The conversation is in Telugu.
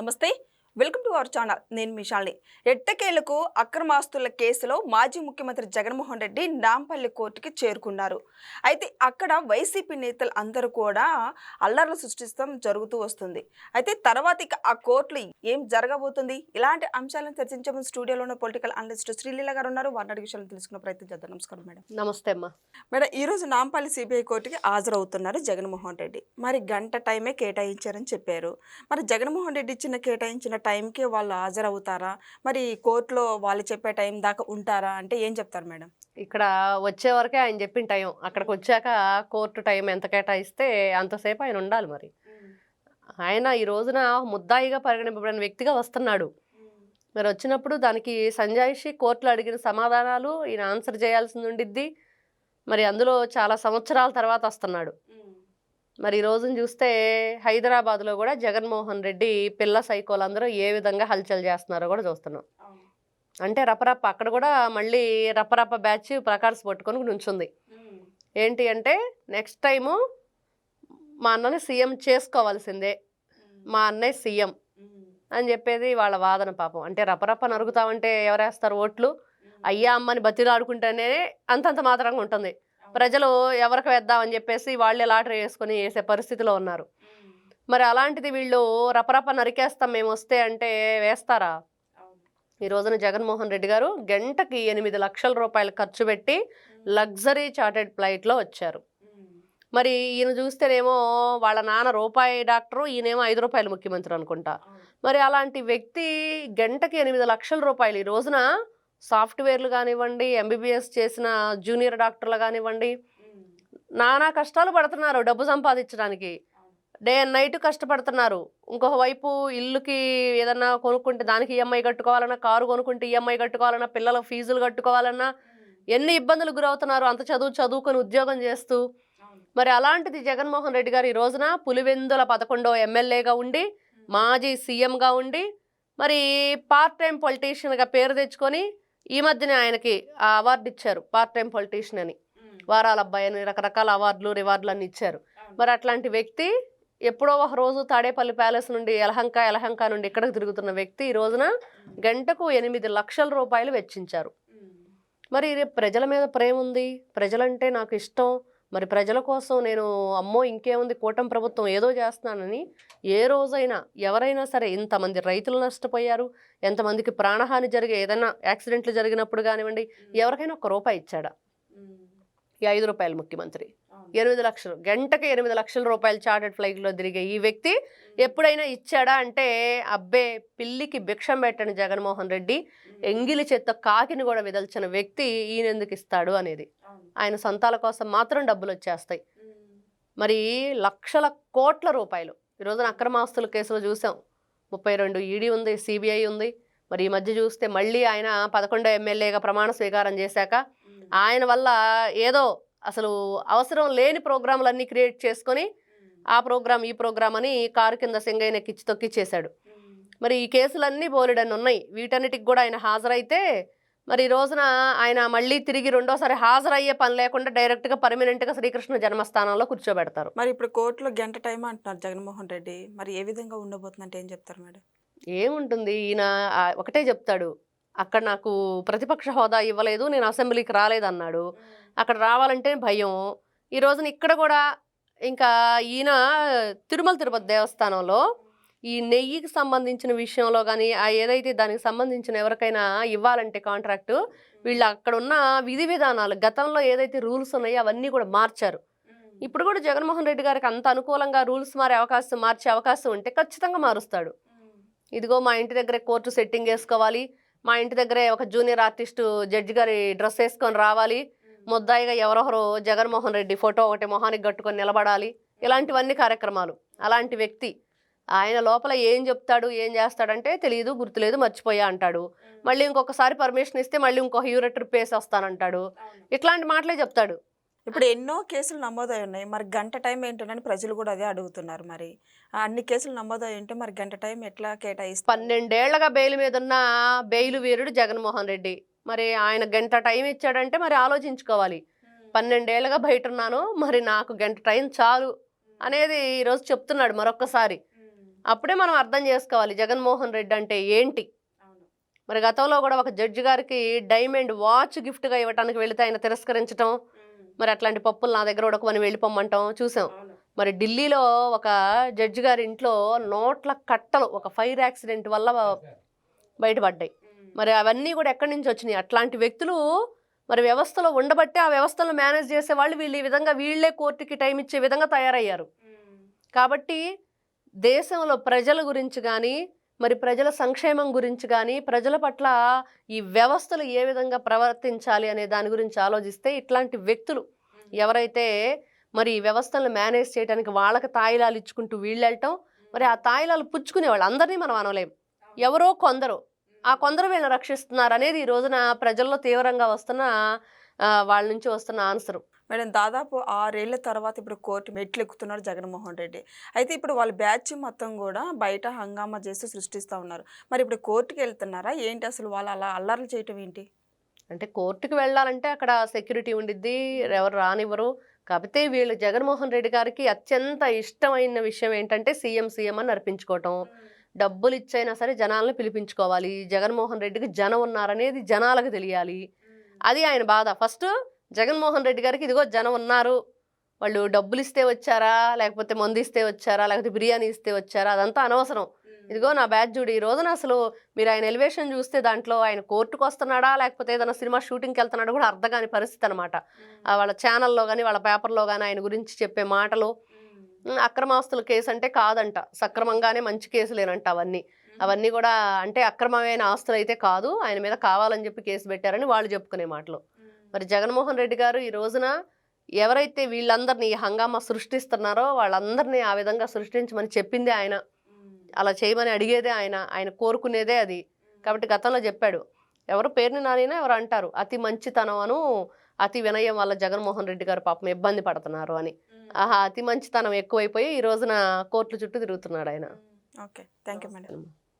నమస్తే. Welcome to our channel. నేను మిషాల్ని ఎట్టకేలకు అక్రమాస్తుల కేసులో మాజీ ముఖ్యమంత్రి జగన్మోహన్ రెడ్డి నాంపల్లి కోర్టుకి చేరుకున్నారు. అయితే అక్కడ వైసీపీ నేతలు అందరూ కూడా అల్లర్లు సృష్టిస్తాం జరుగుతూ వస్తుంది. అయితే తర్వాత ఇక ఆ కోర్టులో ఏం జరగబోతుంది? ఇలాంటి అంశాలను చర్చించే ముందు స్టూడియోలో ఉన్న పొలిటికల్ అనలిస్ట్ శ్రీలీల గారు ఉన్నారు. వారి అడిగి విషయాలను తెలుసుకునే ప్రయత్నం చేద్దాం. నమస్కారం మేడం. నమస్తే అమ్మా. మేడం ఈ రోజు నాంపల్లి సిబిఐ కోర్టుకి హాజరవుతున్నారు జగన్మోహన్ రెడ్డి. మరి గంట టైమే కేటాయించారని చెప్పారు. మరి జగన్మోహన్ రెడ్డి ఇచ్చిన కేటాయించిన టైంకి వాళ్ళు హాజరవుతారా? మరి కోర్టులో వాళ్ళు చెప్పే టైం దాకా ఉంటారా? అంటే ఏం చెప్తారు మేడం? ఇక్కడ వచ్చే వరకే ఆయన చెప్పిన టైం. అక్కడికి వచ్చాక కోర్టు టైం ఎంత కేటాయిస్తే అంతసేపు ఆయన ఉండాలి మరి. ఆయన ఈ రోజున ముద్దాయిగా పరిగణింపబడిన వ్యక్తిగా వస్తున్నాడు. మరి వచ్చినప్పుడు దానికి సంజాయిషి కోర్టులో అడిగిన సమాధానాలు ఈయన ఆన్సర్ చేయాల్సింది ఉండిద్ది. మరి అందులో చాలా సంవత్సరాల తర్వాత వస్తున్నాడు. మరి ఈ రోజున చూస్తే హైదరాబాద్లో కూడా జగన్మోహన్ రెడ్డి పిల్ల సైకోలు అందరూ ఏ విధంగా హల్చల్ చేస్తున్నారో కూడా చూస్తున్నాం. అంటే రపరప్ప అక్కడ కూడా మళ్ళీ రపరప్ప బ్యాచ్ ప్రకార్స్ పట్టుకొని నుంచుంది. ఏంటి అంటే నెక్స్ట్ టైము మా అన్నని సీఎం చేసుకోవాల్సిందే. మా అన్నయ్య సీఎం అని చెప్పేది వాళ్ళ వాదన పాపం. అంటే రపరప్ప నరుగుతామంటే ఎవరేస్తారు ఓట్లు? అయ్యా అమ్మని బతిలాడుకుంటేనే అంతంత మాత్రంగా ఉంటుంది. ప్రజలు ఎవరికి వేద్దామని చెప్పేసి వాళ్ళే లాటరీ వేసుకొని వేసే పరిస్థితిలో ఉన్నారు. మరి అలాంటిది వీళ్ళు రపరప నరికేస్తాం మేము వస్తే అంటే వేస్తారా? ఈ రోజున జగన్మోహన్ రెడ్డి గారు గంటకి ఎనిమిది లక్షల రూపాయలు ఖర్చు పెట్టి లగ్జరీ చార్టెడ్ ఫ్లైట్లో వచ్చారు. మరి ఈయన చూస్తేనేమో వాళ్ళ నాన్న రూపాయి డాక్టరు ఈయనేమో ఐదు రూపాయలు ముఖ్యమంత్రి అనుకుంటా. మరి అలాంటి వ్యక్తి గంటకి ఎనిమిది లక్షల రూపాయలు ఈ రోజున సాఫ్ట్వేర్లు కానివ్వండి ఎంబీబీఎస్ చేసిన జూనియర్ డాక్టర్లు కానివ్వండి నానా కష్టాలు పడుతున్నారు డబ్బు సంపాదించడానికి. డే అండ్ నైట్ కష్టపడుతున్నారు. ఇంకొక వైపు ఇల్లుకి ఏదన్నా కొనుక్కుంటే దానికి ఈఎంఐ కట్టుకోవాలన్నా కారు కొనుక్కుంటే ఈఎంఐ కట్టుకోవాలన్నా పిల్లల ఫీజులు కట్టుకోవాలన్నా ఎన్ని ఇబ్బందులు గురవుతున్నారు అంత చదువు చదువుకొని ఉద్యోగం చేస్తూ. మరి అలాంటిది జగన్మోహన్ రెడ్డి గారు ఈ రోజున పులివెందుల పదకొండో ఎమ్మెల్యేగా ఉండి మాజీ సీఎంగా ఉండి మరి పార్ట్ టైం పొలిటీషియన్గా పేరు తెచ్చుకొని ఈ మధ్యనే ఆయనకి ఆ అవార్డు ఇచ్చారు పార్ట్ టైం పొలిటీషియన్ అని. వారాల అబ్బాయి అని రకరకాల అవార్డులు రివార్డులు అన్ని ఇచ్చారు. మరి అట్లాంటి వ్యక్తి ఎప్పుడో ఒక రోజు తాడేపల్లి ప్యాలెస్ నుండి యలహంక యలహంక నుండి ఇక్కడికి తిరుగుతున్న వ్యక్తి ఈ రోజున గంటకు ఎనిమిది లక్షల రూపాయలు వెచ్చించారు. మరి ప్రజల మీద ప్రేమ ఉంది ప్రజలంటే నాకు ఇష్టం. మరి ప్రజల కోసం నేను అమ్మో ఇంకేముంది కూటమి ప్రభుత్వం ఏదో చేస్తున్నానని ఏ రోజైనా ఎవరైనా సరే ఇంతమంది రైతులు నష్టపోయారు ఎంతమందికి ప్రాణహాని జరిగే ఏదైనా యాక్సిడెంట్లు జరిగినప్పుడు కానివ్వండి ఎవరికైనా ఒక రూపాయి ఇచ్చాడా? ఈ ఐదు రూపాయలు ముఖ్యమంత్రి. ఎనిమిది లక్షలు. గంటకి ఎనిమిది లక్షల రూపాయలు చార్టెడ్ ఫ్లైట్లో తిరిగే ఈ వ్యక్తి ఎప్పుడైనా ఇచ్చాడా అంటే అబ్బే పిల్లికి భిక్షం పెట్టని జగన్మోహన్ రెడ్డి ఎంగిలి చెత్త కాకిని కూడా విదల్చిన వ్యక్తి ఈయన ఎందుకు ఇస్తాడు అనేది. ఆయన సొంతాల కోసం మాత్రం డబ్బులు వచ్చేస్తాయి. మరి లక్షల కోట్ల రూపాయలు. ఈ రోజున అక్రమాస్తుల కేసులో చూసాం. ముప్పై రెండు ఈడీ ఉంది సిబిఐ ఉంది. మరి ఈ మధ్య చూస్తే మళ్ళీ ఆయన పదకొండో ఎమ్మెల్యేగా ప్రమాణ స్వీకారం చేశాక ఆయన వల్ల ఏదో అసలు అవసరం లేని ప్రోగ్రాంలన్నీ క్రియేట్ చేసుకొని ఆ ప్రోగ్రామ్ ఈ ప్రోగ్రామ్ అని కారు కింద సింగయ్య కిచ్చి తొక్కిచ్చేశాడు. మరి ఈ కేసులన్నీ బోలెడన్ని ఉన్నాయి. వీటన్నిటికి కూడా ఆయన హాజరైతే మరి ఈ రోజున ఆయన మళ్ళీ తిరిగి రెండోసారి హాజరయ్యే పని లేకుండా డైరెక్ట్గా పర్మనెంట్గా శ్రీకృష్ణ జన్మస్థానంలో కూర్చోబెడతారు. మరి ఇప్పుడు కోర్టులో గంట టైం అంటున్నారు జగన్మోహన్ రెడ్డి. మరి ఏ విధంగా ఉండబోతుందంటే ఏం చెప్తారు మేడం? ఏముంటుంది? ఈయన ఒకటే చెప్తాడు. అక్కడ నాకు ప్రతిపక్ష హోదా ఇవ్వలేదు నేను అసెంబ్లీకి రాలేదన్నాడు. అక్కడ రావాలంటే భయం. ఈ రోజున ఇక్కడ కూడా ఇంకా ఈయన తిరుమల తిరుపతి దేవస్థానంలో ఈ నెయ్యికి సంబంధించిన విషయంలో కానీ ఆ ఏదైతే దానికి సంబంధించిన ఎవరికైనా ఇవ్వాలంటే కాంట్రాక్టు వీళ్ళు అక్కడ ఉన్న విధి విధానాలు గతంలో ఏదైతే రూల్స్ ఉన్నాయో అవన్నీ కూడా మార్చారు. ఇప్పుడు కూడా జగన్మోహన్ రెడ్డి గారికి అంత అనుకూలంగా రూల్స్ మారే అవకాశం మార్చే అవకాశం ఉంటే ఖచ్చితంగా మారుస్తాడు. ఇదిగో మా ఇంటి దగ్గరే కోర్టు సెట్టింగ్ వేసుకోవాలి మా ఇంటి దగ్గరే ఒక జూనియర్ ఆర్టిస్టు జడ్జి గారి డ్రెస్ వేసుకొని రావాలి. ముద్దాయిగా ఎవరొకరు జగన్మోహన్ రెడ్డి ఫోటో ఒకటి మొహానికి కట్టుకొని నిలబడాలి. ఇలాంటివన్నీ కార్యక్రమాలు. అలాంటి వ్యక్తి ఆయన లోపల ఏం చెప్తాడు ఏం చేస్తాడంటే తెలియదు గుర్తులేదు మర్చిపోయా అంటాడు. మళ్ళీ ఇంకొకసారి పర్మిషన్ ఇస్తే మళ్ళీ ఇంకో హీరో ట్రిప్ వేసి వస్తానంటాడు. ఇట్లాంటి మాటలే చెప్తాడు. ఇప్పుడు ఎన్నో కేసులు నమోదై ఉన్నాయి మరి గంట టైం ఏంటని ప్రజలు కూడా అదే అడుగుతున్నారు మరి. అన్ని కేసులు నమోదై ఉంటే మరి గంట టైం ఎట్లా కేటాయిస్తారు? పన్నెండేళ్ళగా బెయిల్ మీద ఉన్న బెయిల్ వీరుడు జగన్మోహన్ రెడ్డి. మరి ఆయన గంట టైం ఇచ్చాడంటే మరి ఆలోచించుకోవాలి. పన్నెండేళ్ళుగా బయట ఉన్నాను మరి నాకు గంట టైం చాలు అనేది ఈరోజు చెప్తున్నాడు మరొక్కసారి. అప్పుడే మనం అర్థం చేసుకోవాలి జగన్మోహన్ రెడ్డి అంటే ఏంటి? మరి గతంలో కూడా ఒక జడ్జి గారికి డైమండ్ వాచ్ గిఫ్ట్గా ఇవ్వడానికి వెళితే ఆయన తిరస్కరించడం మరి అట్లాంటి పప్పులు నా దగ్గర ఉడకమని వెళ్ళిపోమ్మంటాం చూసాం. మరి ఢిల్లీలో ఒక జడ్జి గారి ఇంట్లో నోట్ల కట్టలు ఒక ఫైర్ యాక్సిడెంట్ వల్ల బయటపడ్డాయి. మరి అవన్నీ కూడా ఎక్కడి నుంచి వచ్చినాయి? అట్లాంటి వ్యక్తులు మరి వ్యవస్థలో ఉండబట్టే ఆ వ్యవస్థలను మేనేజ్ చేసే వాళ్ళు వీళ్ళు ఈ విధంగా వీళ్ళే కోర్టుకి టైం ఇచ్చే విధంగా తయారయ్యారు. కాబట్టి దేశంలో ప్రజల గురించి కానీ మరి ప్రజల సంక్షేమం గురించి కానీ ప్రజల పట్ల ఈ వ్యవస్థలు ఏ విధంగా ప్రవర్తించాలి అనే దాని గురించి ఆలోచిస్తే ఇట్లాంటి వ్యక్తులు ఎవరైతే మరి ఈ వ్యవస్థలను మేనేజ్ చేయడానికి వాళ్ళకి తాయిలాలు ఇచ్చుకుంటూ వీళ్ళు వెళ్ళటం మరి ఆ తాయిలాలు పుచ్చుకునే వాళ్ళు అందరినీ మనం అనలేం. ఎవరో కొందరు. ఆ కొందరు వీళ్ళని రక్షిస్తున్నారు అనేది ఈ రోజున ప్రజల్లో తీవ్రంగా వస్తున్న వాళ్ళ నుంచి వస్తున్న ఆన్సర్. మేడం దాదాపు ఆరేళ్ళ తర్వాత ఇప్పుడు కోర్టు మెట్లు ఎక్కుతున్నారు జగన్మోహన్ రెడ్డి. అయితే ఇప్పుడు వాళ్ళ బ్యాచ్ మొత్తం కూడా బయట హంగామా చేసి సృష్టిస్తూ ఉన్నారు. మరి ఇప్పుడు కోర్టుకి వెళ్తున్నారా? ఏంటి అసలు వాళ్ళు అలా అల్లర్లు చేయటం ఏంటి? అంటే కోర్టుకు వెళ్ళాలంటే అక్కడ సెక్యూరిటీ ఉండిద్ది ఎవరు రానివ్వరు. కాకపోతే వీళ్ళు జగన్మోహన్ రెడ్డి గారికి అత్యంత ఇష్టమైన విషయం ఏంటంటే సీఎం సీఎం అని నడిపించుకోవటం. డబ్బులు ఇచ్చైనా సరే జనాలను పిలిపించుకోవాలి. జగన్మోహన్ రెడ్డికి జనం ఉన్నారనేది జనాలకు తెలియాలి. అది ఆయన బాధ. ఫస్ట్ జగన్మోహన్ రెడ్డి గారికి ఇదిగో జనం ఉన్నారు. వాళ్ళు డబ్బులు ఇస్తే వచ్చారా? లేకపోతే మందు ఇస్తే వచ్చారా? లేకపోతే బిర్యానీ ఇస్తే వచ్చారా? అదంతా అనవసరం. ఇదిగో నా బ్యాచ్ చూడు ఈ రోజున అసలు మీరు ఆయన ఎలివేషన్ చూస్తే దాంట్లో ఆయన కోర్టుకు వస్తున్నాడా? లేకపోతే ఏదైనా సినిమా షూటింగ్కి వెళ్తున్నాడా కూడా అర్థం కాని పరిస్థితి అనమాట వాళ్ళ ఛానల్లో కానీ వాళ్ళ పేపర్లో కానీ ఆయన గురించి చెప్పే మాటలు అక్రమాస్తుల కేసు అంటే కాదంట. సక్రమంగానే మంచి కేసులేనంట అవన్నీ. అవన్నీ కూడా అంటే అక్రమమైన ఆస్తులు అయితే కాదు ఆయన మీద కావాలని చెప్పి కేసు పెట్టారని వాళ్ళు చెప్పుకునే మాటలు. మరి జగన్మోహన్ రెడ్డి గారు ఈ రోజున ఎవరైతే వీళ్ళందరినీ ఈ హంగామా సృష్టిస్తున్నారో వాళ్ళందరినీ ఆ విధంగా సృష్టించమని చెప్పిందే ఆయన. అలా చేయమని అడిగేదే ఆయన ఆయన కోరుకునేదే అది. కాబట్టి గతంలో చెప్పాడు ఎవరు పేరుని నానైనా ఎవరు అంటారు అతి మంచితనం అను అతి వినయం వల్ల జగన్మోహన్ రెడ్డి గారు పాపం ఇబ్బంది పడుతున్నారు అని. ఆహా అతి మంచితనం ఎక్కువైపోయి ఈ రోజున కోర్టుల చుట్టూ తిరుగుతున్నాడు ఆయన. Okay thank you madam.